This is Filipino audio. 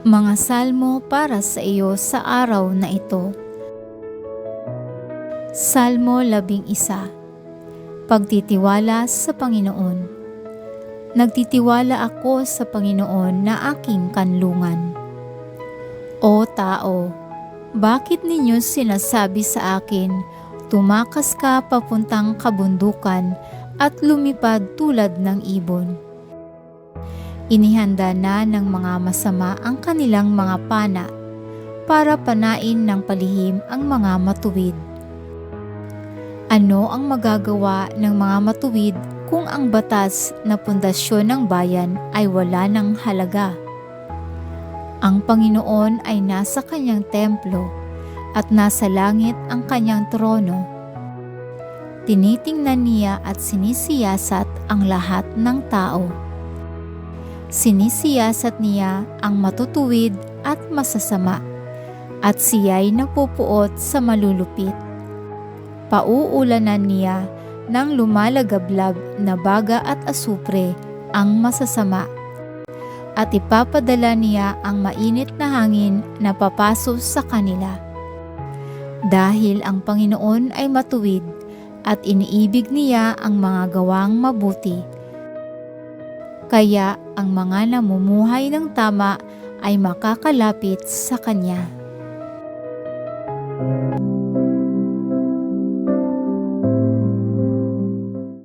Mga salmo para sa iyo sa araw na ito. Salmo labing isa. Pagtitiwala sa Panginoon. Nagtitiwala ako sa Panginoon na aking kanlungan. O tao, bakit ninyo sinasabi sa akin, tumakas ka papuntang kabundukan at lumipad tulad ng ibon? Inihanda na ng mga masama ang kanilang mga pana para panain ng palihim ang mga matuwid. Ano ang magagawa ng mga matuwid kung ang batas na pundasyon ng bayan ay wala ng halaga? Ang Panginoon ay nasa kanyang templo at nasa langit ang kanyang trono. Tinitingnan niya at sinisiyasat ang lahat ng tao. Sinisiyasat niya ang matutuwid at masasama at siya'y napupuot sa malulupit. Pauulanan niya ng lumalagablab na baga at asupre ang masasama at ipapadala niya ang mainit na hangin na papaso sa kanila. Dahil ang Panginoon ay matuwid at iniibig niya ang mga gawang mabuti kaya ang mga namumuhay ng tama ay makakalapit sa Kanya.